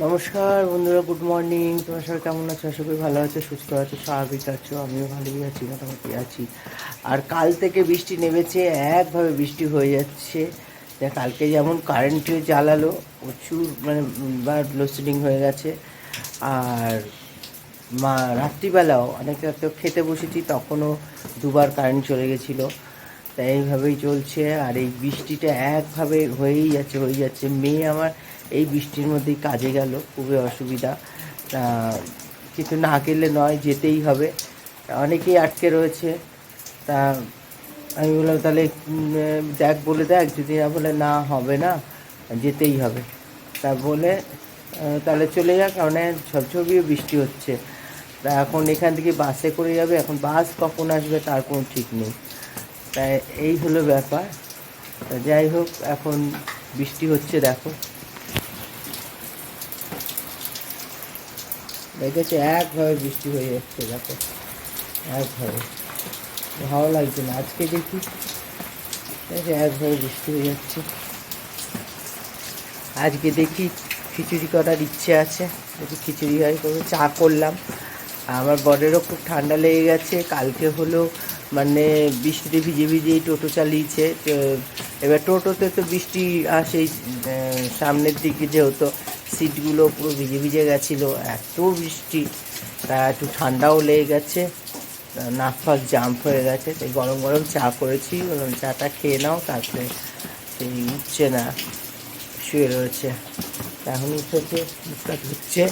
নমস্কার বন্ধুরা, good morning. তোমার সবাই কেমন আছো? করি ভালো আছো, সুস্থ আছো, স্বাভাবিক আছো। আমিও ভালোই আছি, মোটামুটি আছি। আর কাল থেকে বৃষ্টি নেমেছে, একভাবে বৃষ্টি হয়ে যাচ্ছে। যা কালকে যেমন কারেন্টে জ্বালালো, প্রচুর মানে বার লোডশেডিং হয়ে গেছে। আর মা, রাত্রিবেলাও অনেক রাতে খেতে বসেছি, তখনও দুবার কারেন্ট চলে গেছিল। তাই এইভাবেই চলছে। আর এই বৃষ্টিটা একভাবে হয়েই যাচ্ছে হয়ে যাচ্ছে। মেয়ে আমার এই বৃষ্টির মধ্যেই কাজে গেল, খুবই অসুবিধা। কিন্তু না গেলে নয়, যেতেই হবে। অনেকেই আটকে রয়েছে। তা আমি বললাম, তাহলে দেখ, বলে দেখ, যদি না বলে, না হবে না, যেতেই হবে। তা বলে তাহলে চলে যাক, কারণ ঝপঝপিয়ে বৃষ্টি হচ্ছে। তা এখন এখান থেকে বাসে করে যাবে। এখন বাস কখন আসবে তার কোনো ঠিক নেই। তাই এই হলো ব্যাপার। যাই হোক, এখন বৃষ্টি হচ্ছে, দেখো। দেখেছে একভাবে বৃষ্টি হয়ে যাচ্ছে দেখো। একভাবে ভালো লাগছে না, আজকে দেখি। একভাবে বৃষ্টি হয়ে যাচ্ছে। আজকে দেখি খিচুড়ি করার ইচ্ছে আছে যদি খিচুড়ি হয় করব। চা করলাম। আমার বরেরও খুব ঠান্ডা লেগে গেছে, কালকে হলো মানে বৃষ্টিতে ভিজে ভিজেই টোটো চালিয়েছে। এবার টোটোতে তো বৃষ্টি আসেই সামনের দিকে যেহেতু। সিটগুলো পুরো ভিজে ভিজে গেছিল, এত বৃষ্টি, তা একটু ঠান্ডাও লেগে গেছে নাক ফাক জাম্প হয়ে গেছে, তাই গরম গরম চা করেছি, বললাম চাটা খেয়ে নাও, তারপরে সেই উঠছে না, শুয়ে রয়েছে এখন উঠেছে মুখটা ধুচ্ছে,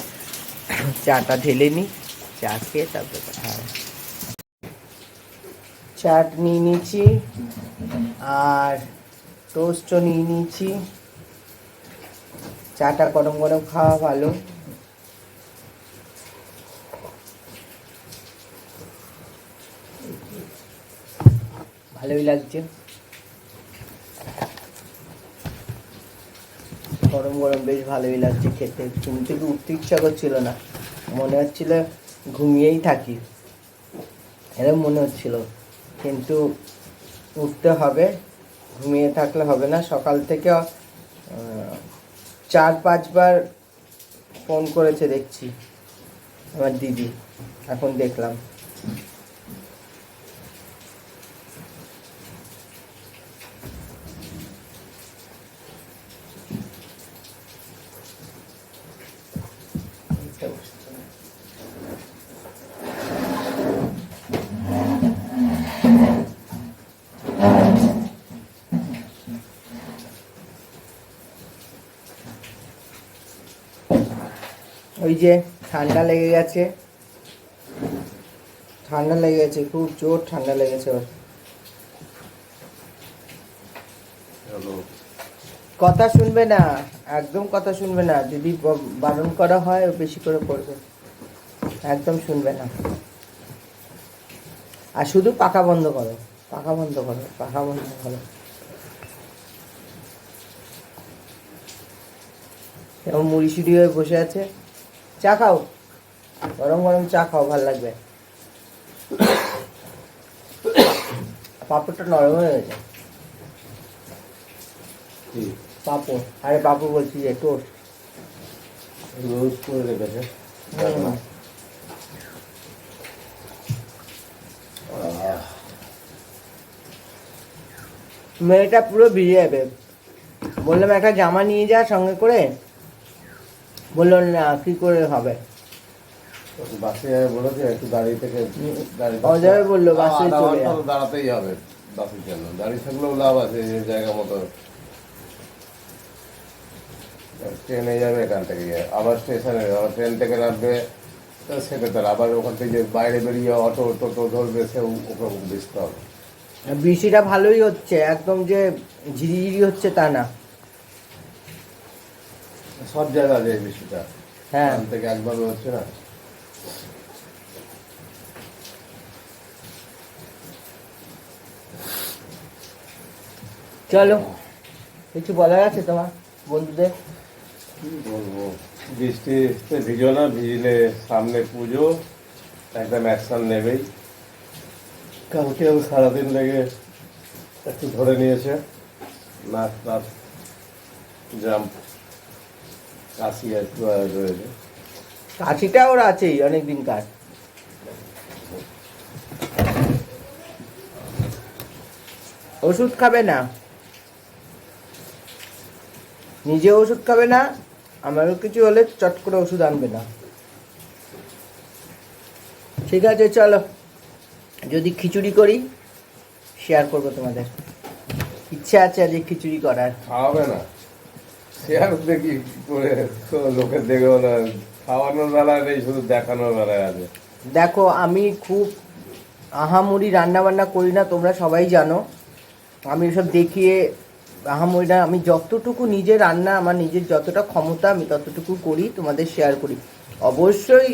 চাটা ঢেলে নিই, চা খেয়ে তারপরে হবে। চাট নিয়ে নিয়েছি, আর টোস্টও নিয়ে নিয়েছি। চাটা গরম গরম খাওয়া ভালো। ভালোই লাগছে। গরম গরম বেশ ভালোই লাগছে খেতে। ঘুম থেকে উঠতে ইচ্ছা করছিল না। মনে হচ্ছিল ঘুমিয়েই থাকি। এরকম মনে হচ্ছিল। কিন্তু উঠতে হবে, ঘুমিয়ে থাকলে হবে না। সকাল থেকে চার পাঁচবার ফোন করেছে দেখছি আমার দিদি এখন দেখলাম। ওই যে ঠান্ডা লেগে গেছে। ঠান্ডা লেগে গেছে খুব জোর ঠান্ডা লেগেছে ওর। কথা শুনবে না একদম কথা শুনবে না। যদি বারণ করা হয় ও বেশি করে করবে একদম শুনবে না। আর শুধু পাখা বন্ধ করো পাখা বন্ধ করো পাখা বন্ধ করো। যেমন মুড়ি সুড়ি হয়ে বসে আছে। চা খাও। গরম গরম চা খাও ভালো লাগবে। পাপড়টা নরম হয়ে গেছে। পাপড়। আরে পাপড় বলছি যে টোস্ট। রোজ করে রেখেছে। মেয়েটা পুরো ভিজে যাবে। বললাম একটা জামা নিয়ে যা সঙ্গে করে। বলল না কি করে হবে? বাসে বলেছে একটু দাঁড়িয়ে থেকে অজয় বলল, বাসে চলে ঘণ্টা যা। তো দাঁড়াতেই হবে বাসের জন্য। দাঁড়িয়ে থাকলেও লাভ আছে যে জায়গা মতো। ট্রেনে যাবে এখান থেকে আবার স্টেশনে আবার ট্রেন থেকে নামবে সেটা তার আবার ওখান থেকে বাইরে বেরিয়ে অটো টোটো ধরবে সে ওকে বুঝতে হবে। বৃষ্টিটা ভালোই হচ্ছে একদম যে ঝিরিঝিরি হচ্ছে তা না। সব জায়গা যায় বিষয়টা হ্যাঁ। থেকে একভাবে হচ্ছে না। চলো কিছু বলার আছে তোমার বন্ধুদের? কি বলব? বৃষ্টিতে ভিজো না ভিজলে সামনে পুজো একদম অ্যাকশন নেবেই। কালকেও সারাদিন লেগে একটু ধরে নিয়েছে। নাচ নাচ জাম্প। কাশি রয়েছে কাশিটা ওর আছেই, অনেক দিন কার ওষুধ খাবে না। নিজে ওষুধ খাবে না, আমারও কিছু হলে চট করে ওষুধ আনবে না। ঠিক আছে, চলো। যদি খিচুড়ি করি শেয়ার করব তোমাদের। ইচ্ছা আছে আজকে খিচুড়ি করার। খাওয়াবে না। শেয়ার দেখি লোকের দেখেও না খাওয়ানোর বেলায় নেই, শুধু দেখানোর বেলায় আছে। দেখো, আমি খুব আহামরি রান্না বান্না করি না, তোমরা সবাই জানো। আমি এসব দেখিয়ে আহামরি না, আমি যতটুকু নিজে রান্না, আমার নিজের যতটা ক্ষমতা, আমি ততটুকু করি, তোমাদের শেয়ার করি। অবশ্যই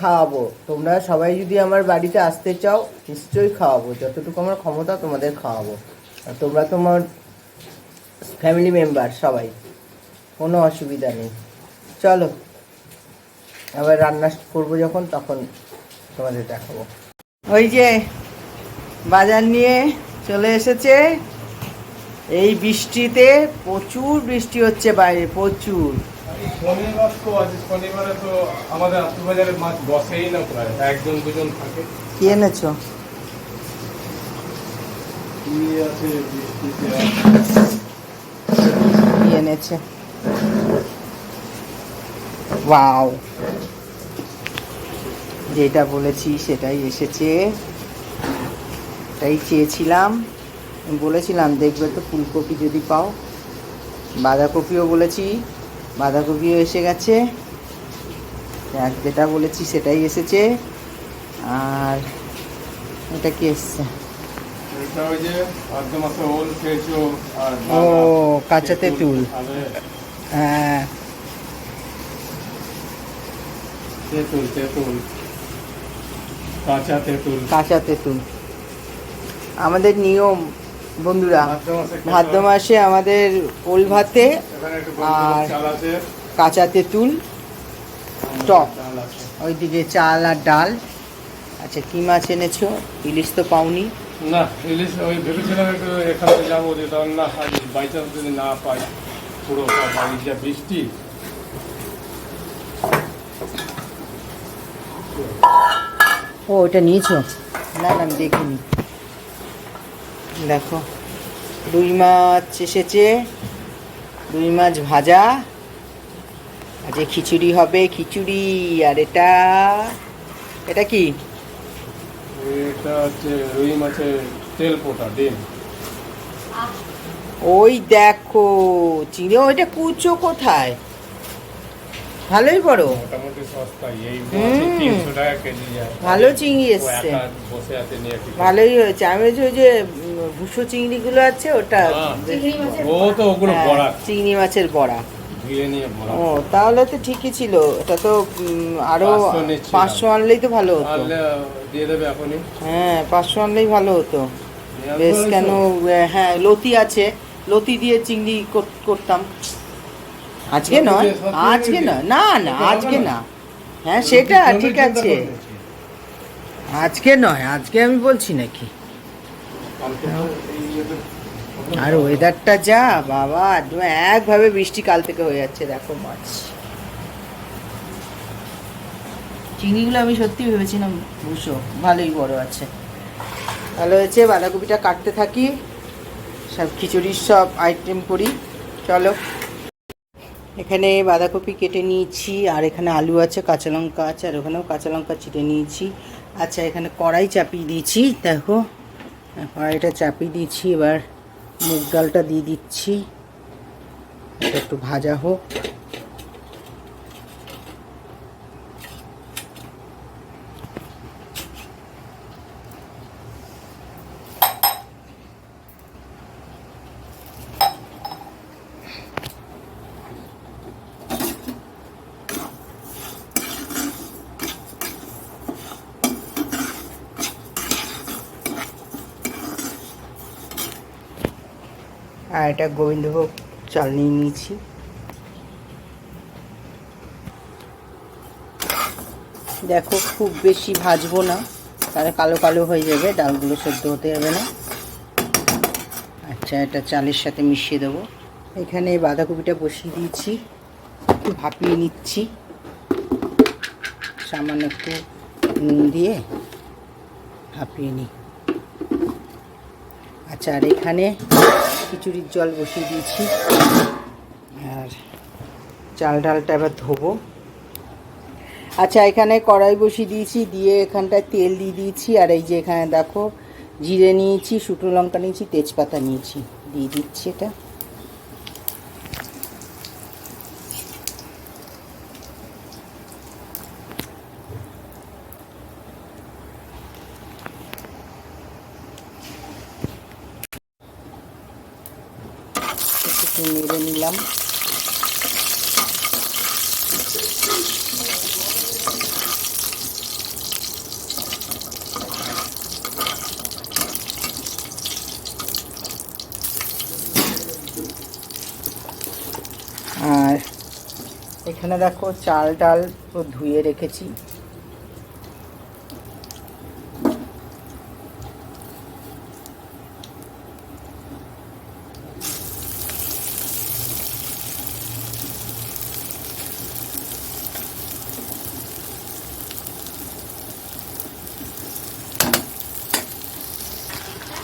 খাওয়াবো। তোমরা সবাই যদি আমার বাড়িতে আসতে চাও, নিশ্চয়ই খাওয়াবো। যতটুকু আমার ক্ষমতা, তোমাদের খাওয়াবো। আর তোমরা তোমার ফ্যামিলি মেম্বার সবাই। কোনো অসুবিধা নেই। চলো আবার রান্না করব যখন তখন তোমাদের দেখাবো। ওই যে বাজার নিয়ে চলে এসেছে। এই বৃষ্টিতে প্রচুর বৃষ্টি হচ্ছে বাইরে প্রচুর। শনিবার তো আছে শনিবারে তো আমাদের আত্মবাজারে মাছ বসেই না প্রায় একজন দুজন থাকে। কি এনেছো? কি আছে বৃষ্টিতে? কি এনেছে? ওয়াও যেটা বলেছি সেটাই এসেছে। এটাই চেয়েছিলাম। বলেছিলাম দেখবে তো ফুলকপি যদি পাও। বাঁধাকপিও বলেছি বাঁধাকপিও এসে গেছে। দেখ যেটা বলেছি সেটাই এসেছে। আর এটা কি এসছে? ও কাঁচা তেঁতুল। হ্যাঁ। তেঁতুল তেঁতুল। কাঁচা তেঁতুল। কাঁচা তেঁতুল। আমাদের নিয়ম বন্ধুরা ভাদ্র মাসে আমাদের ওল ভাতে আর কাঁচা তেঁতুল টক। ওইদিকে চাল আর ডাল। আচ্ছা কি মাছ এনেছো? ইলিশ তো পাওনি। না ইলিশ ওই ভেবেছিলাম একটু এখানে যাব যে না বাই চান্স যদি না পাই পুরো বাড়ির যা বৃষ্টি। ও ওটা নিয়েছো? না না আমি দেখিনি। দেখো রুই মাছ এসেছে রুই মাছ ভাজা আজকে খিচুড়ি হবে খিচুড়ি আর এটা এটা কি? এটা হচ্ছে রুই মাছের তেল পোটা ডিম। ওই দেখো চিনি ওইটা কুচো কোথায়? ভালোই বড়। মোটামুটি সস্তাই এই তিনশো টাকা কেজি ভালো চিংড়ি এসছে? ভালোই হয়েছে। আমি ওই যে ভুসো চিংড়িগুলো আছে ওটা হ্যাঁ। ও তো ওগুলো হ্যাঁ, বড়া। চিংড়ি মাছের বড়া। ধুয়ে নিয়ে বড়া। ও তাহলে তো ঠিকই ছিল। এটা তো আরও পাঁচশো আনলেই তো ভালো হতো। হ্যাঁ পাঁচশো আনলেই ভালো হতো। বেশ কেন হ্যাঁ লতি আছে। লতি দিয়ে চিংড়ি কর- করতাম। আজকে নয় আজকে নয়। না না আজকে না? হ্যাঁ সেটা ঠিক আছে। আজকে নয় আজকে আমি বলছি নাকি? আর ওয়েদারটা যা বাবা একদম একভাবে বৃষ্টি কাল থেকে হয়ে যাচ্ছে দেখো মাছ। চিংড়িগুলো আমি সত্যি ভেবেছিলাম বুঝো ভালোই বড় আছে। ভালো হয়েছে বাঁধাকপিটা কাটতে থাকি সব খিচুড়ির সব আইটেম করি চলো। এখানে বাঁধাকপি কেটে নিয়েছি, আর এখানে আলু আছে, কাঁচা লঙ্কা আছে, আর ওখানেও কাঁচা লঙ্কা ছিটে নিয়েছি। আচ্ছা এখানে কড়াই চাপিয়ে দিয়েছি, দেখো। কড়াইটা চাপিয়ে দিয়েছি, এবার মুগ ডালটা দিয়ে দিচ্ছি। একটু ভাজা হোক। আর গোবিন্দভোগ চাল নিয়ে নিয়েছি। দেখো, খুব বেশি ভাজবো না, তাহলে কালো কালো হয়ে যাবে, ডালগুলো সেদ্ধ হতে যাবে না। আচ্ছা এটা চালের সাথে মিশিয়ে দেবো। এখানে বাঁধাকপিটা বসিয়ে দিয়েছি, একটু ভাপিয়ে নিচ্ছি। সামান্য একটু নুন দিয়ে ভাপিয়ে নিই। আচ্ছা আর এখানে খিচুড়ির জল বসিয়ে দিয়েছি। আর চাল ডালটা এবার ধোবো। আচ্ছা এখানে কড়াই বসিয়ে দিয়েছি, দিয়ে এখানটায় তেল দিয়ে দিয়েছি। আর এই যে এখানে দেখো, জিরে নিয়েছি, শুকনো লঙ্কা নিয়েছি, তেজপাতা নিয়েছি। দিয়ে দিচ্ছি এটা। একটু নেড়ে নিলাম। আর এখানে দেখো চাল ডাল ধুয়ে রেখেছি।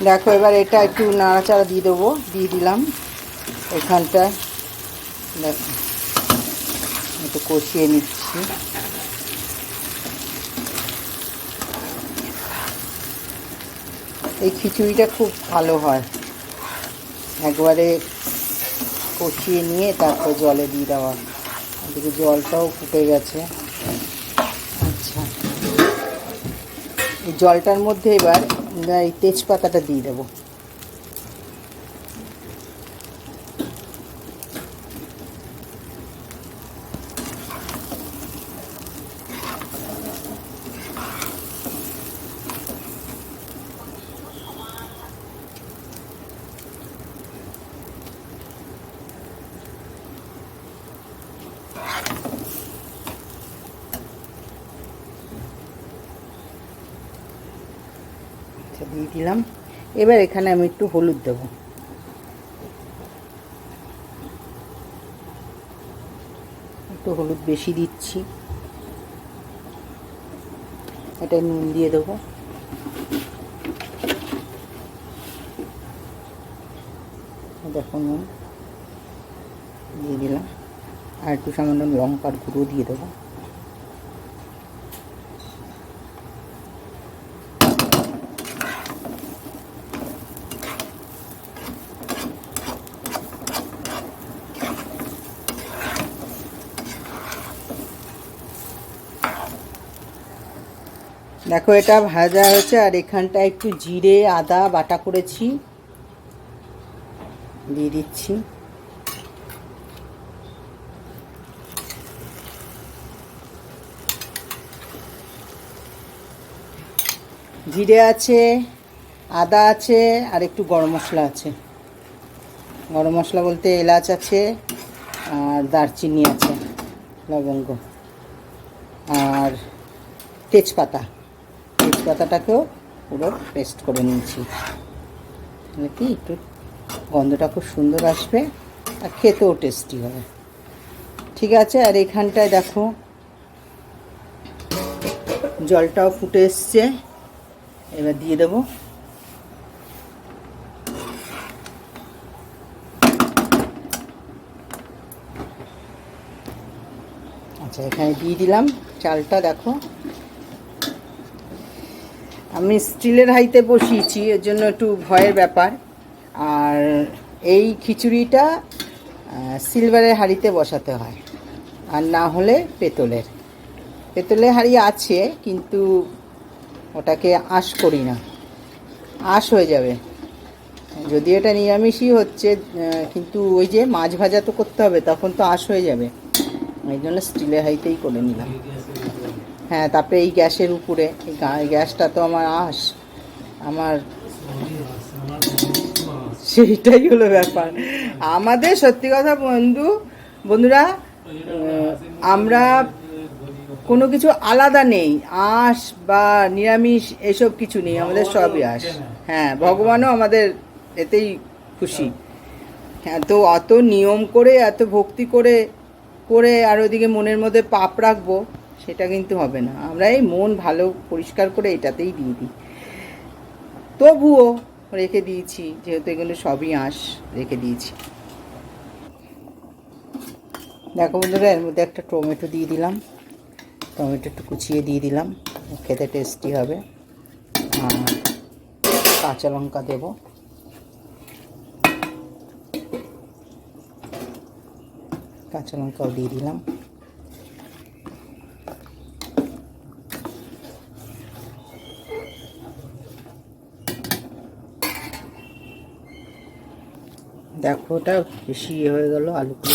দেখো, এবার এটা একটু নাড়াচাড়া দিয়ে দেবো, দিয়ে দিলাম এখানটায়। দেখো একটু কষিয়ে নিচ্ছি। এই খিচুড়িটা খুব ভালো হয়। একবারে কষিয়ে নিয়ে তারপর জলে দিয়ে দেওয়া। ওদিকে জলটাও ফুটে গেছে। আচ্ছা। এই জলটার মধ্যে এবার এই তেজপাতাটা দিয়ে দেবো আচ্ছা দিয়ে দিলাম। এবার এখানে আমি একটু হলুদ দেব। একটু হলুদ বেশি দিচ্ছি। এটা নুন দিয়ে দেবো। দেখো নুন দিয়ে দিলাম। আর একটু সামান্য লঙ্কার গুঁড়ো দিয়ে দেবো। দেখো, এটা ভাজা হয়েছে, আর এখানটা একটু জিরে, আদা, বাটা করেছি। দিয়ে দিচ্ছি। জিরে আছে, আদা আছে, আর একটু গরম মশলা আছে। গরম মশলা বলতে এলাচ আছে, আর দারচিনি আছে, লবঙ্গ, আর তেজপাতা। তেজপাতাটাকেও পুরো পেস্ট করে নিয়েছি। তাহলে কি, একটু গন্ধটা খুব সুন্দর আসবে আর খেতেও টেস্টি হবে। ঠিক আছে, আর এখানটায় দেখো, জলটাও ফুটে এসছে। এবার দিয়ে দেবো। আচ্ছা এখানে দিয়ে দিলাম। চালটা দেখো আমি স্টিলের হাইতে বসিয়েছি, এর জন্য একটু ভয়ের ব্যাপার। আর এই খিচুড়িটা সিলভারের হাঁড়িতে বসাতে হয়, আর না হলে পেতলের। পেতলের হাঁড়ি আছে, কিন্তু ওটাকে আঁশ করি না। আঁশ হয়ে যাবে। যদি এটা নিরামিষই হচ্ছে কিন্তু ওই যে মাছ ভাজা তো করতে হবে, তখন তো আঁশ হয়ে যাবে। এই জন্য স্টিলের হাইতেই করে নিলাম। হ্যাঁ তারপরে এই গ্যাসের উপরে, এই গ্যাসটা তো আমার আস আমার সেইটাই হলো ব্যাপার। আমাদের সত্যি কথা বন্ধু, বন্ধুরা আমরা কোনো কিছু আলাদা নেই। আঁশ বা নিরামিষ এসব কিছু নেই, আমাদের সবই আঁশ। হ্যাঁ ভগবানও আমাদের এতেই খুশি। হ্যাঁ তো অত নিয়ম করে, এত ভক্তি করে করে আর ওদিকে মনের মধ্যে পাপ রাখব সেটা কিন্তু হবে না। আমরা এই মন ভালো পরিষ্কার করে এটাতেই দিয়ে দিই। তবুও রেখে দিয়েছি, যেহেতু এগুলো সবই আঁশ, রেখে দিয়েছি। দেখো বন্ধুরা, এর মধ্যে একটা টমেটো দিয়ে দিলাম। টমেটো একটু কুচিয়ে দিয়ে দিলাম। খেতে টেস্টি হবে। আর কাঁচা লঙ্কা দেবো। কাঁচা লঙ্কাও দিয়ে দিলাম। দেখো ওটা বেশি ইয়ে হয়ে গেল আলুগুলো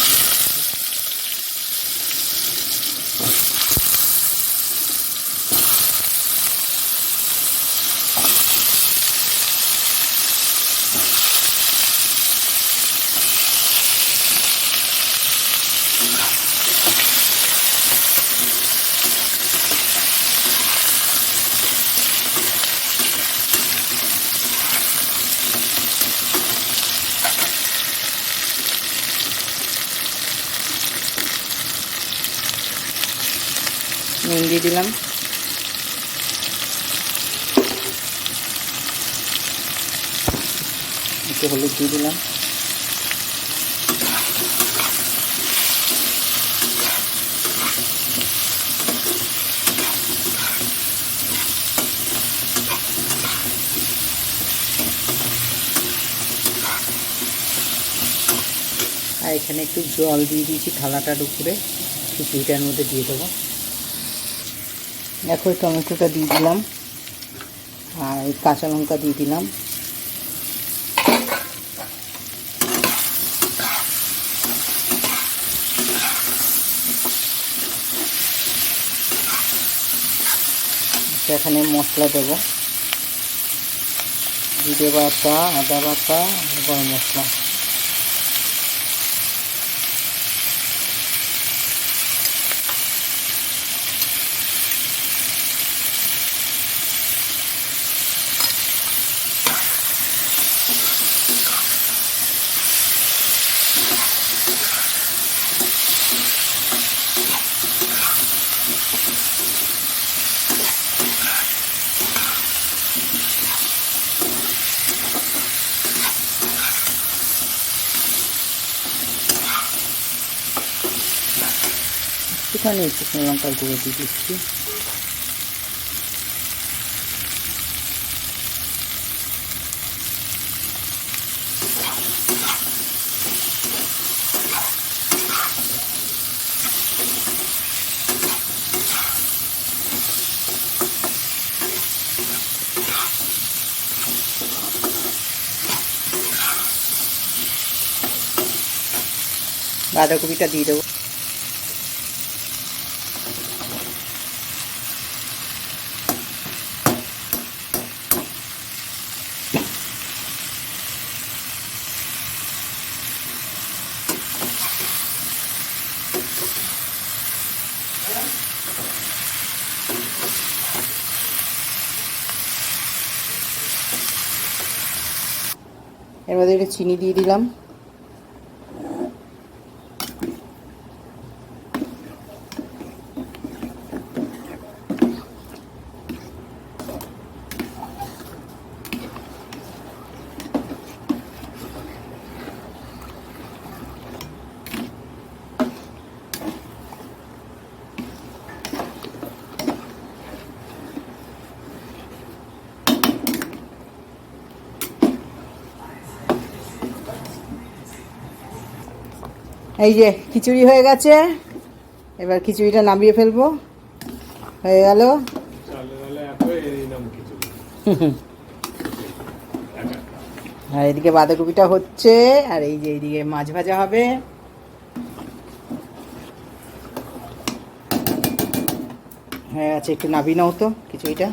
নুন দিয়ে দিলাম একটু হলুদ দিয়ে দিলাম। আর এখানে একটু জল দিয়ে দিয়েছি থালাটার উপরে। খিচুড়িটার মধ্যে দিয়ে দেবো। দেখো টমেটোটা দিয়ে দিলাম। আর কাঁচা লঙ্কা দিয়ে দিলাম। এখানে মশলা দেব। জিরে বাটা আদা বাটা গরম মশলা। একটুখানি শুকনো লঙ্কার গুঁড়ো দিয়ে দিচ্ছি বাঁধাকপিটা দিয়ে দেবো এর মধ্যে একটু চিনি দিয়ে দিলাম। এই যে খিচুড়ি হয়ে গেছে। এবার খিচুড়িটা নামিয়ে ফেলব। হয়ে গেল। আর এদিকে বাঁধাকপিটা হচ্ছে, আর এই যে এইদিকে মাছ ভাজা হবে। হ্যাঁ গেছে, একটু নাবি নাও তো খিচুড়িটা।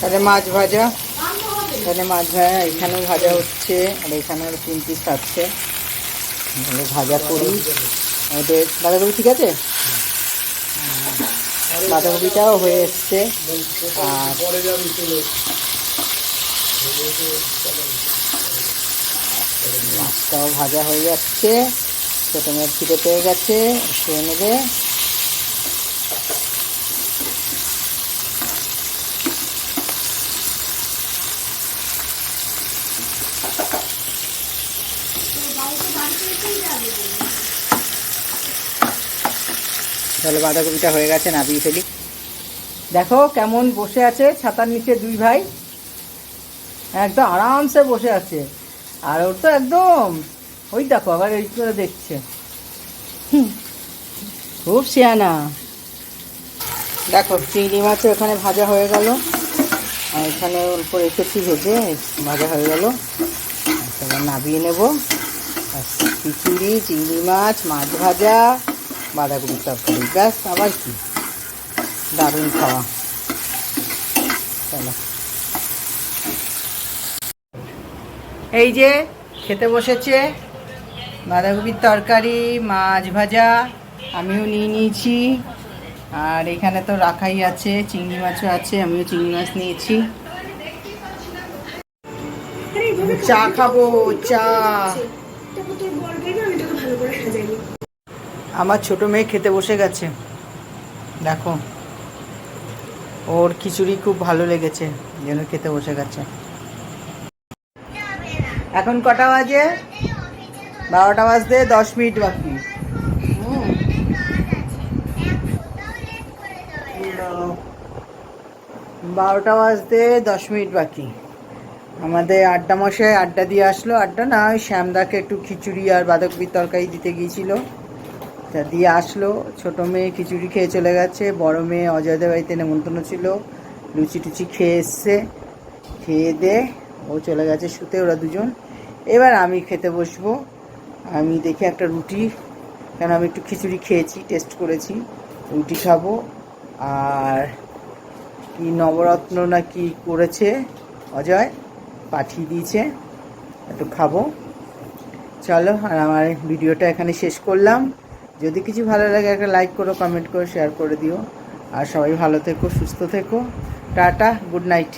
তাহলে মাছ ভাজা। তাহলে মাছ ভাজা, এখানেও ভাজা হচ্ছে, আর এখানেও তিন পিস আছে তাহলে ভাজা করি। ওদের বাঁধাকপি ঠিক আছে? বাঁধাকপিটাও হয়ে এসছে। আর মাছটাও ভাজা হয়ে যাচ্ছে। মেয়ের খিদে পেয়ে গেছে খেয়ে নেবে। তাহলে বাঁধাকপিটা হয়ে গেছে, নাবিয়ে ফেলি। দেখো কেমন বসে আছে ছাতার নিচে দুই ভাই। একদম আরামসে বসে আছে। আর ওর তো একদম, ওই দেখো আবার এই করে দেখছে। খুব শিয়ানা। দেখো চিংড়ি মাছও এখানে ভাজা হয়ে গেল। আর এখানে অল্প রেখেছি ভেজে, ভাজা হয়ে গেল। নাবিয়ে নেব। খিচুড়ি চিংড়ি মাছ মাছ ভাজা। বাঁধাকপি তরকারি। ব্যাস, আবার কি? দারুণ খাওয়া। চলো। এই যে খেতে বসেছে বাঁধাকপির তরকারি, মাছ ভাজা, আমিও নিয়ে নিয়েছি। আর এখানে তো রাখাই আছে, চিংড়ি মাছও আছে, আমিও চিংড়ি মাছ নিয়েছি। চা খাব, চা তারপর তোর বল গেলে আমি তোকে ভালো করে সাজাই আমার ছোট মেয়ে খেতে বসে গেছে। দেখো। ওর খিচুড়ি খুব ভালো লেগেছে যেন খেতে বসে গেছে। এখন কটা বাজে? বারোটা বাজতে দশ মিনিট বাকি। বারোটা বাজতে দশ মিনিট বাকি। আমাদের আড্ডা মশাই আড্ডা দিয়ে আসলো। আড্ডা না, ওই শ্যামদাকে একটু খিচুড়ি আর বাঁধাকপির তরকারি দিতে গিয়েছিল। তা দিয়ে আসলো। ছোটো মেয়ে খিচুড়ি খেয়ে চলে গেছে। বড় মেয়ে অজয়দের বাড়িতে নেমন্তন্ন ছিল। লুচি টুচি খেয়ে এসছে। খেয়ে দে ও চলে গেছে শুতে, ওরা দুজন। এবার আমি খেতে বসবো। আমি দেখি একটা রুটি। কেন আমি একটু খিচুড়ি খেয়েছি, টেস্ট করেছি। রুটি খাব। আর কি নবরত্ন না কি করেছে অজয়, পাঠিয়ে দিয়েছে। একটু খাব। চলো, আর আমার ভিডিওটা এখানে শেষ করলাম। যদি কিছু ভালো লাগে, একটা লাইক করো কমেন্ট করো শেয়ার করে দিও। আর সবাই ভালো থেকো, সুস্থ থেকো। Tata good night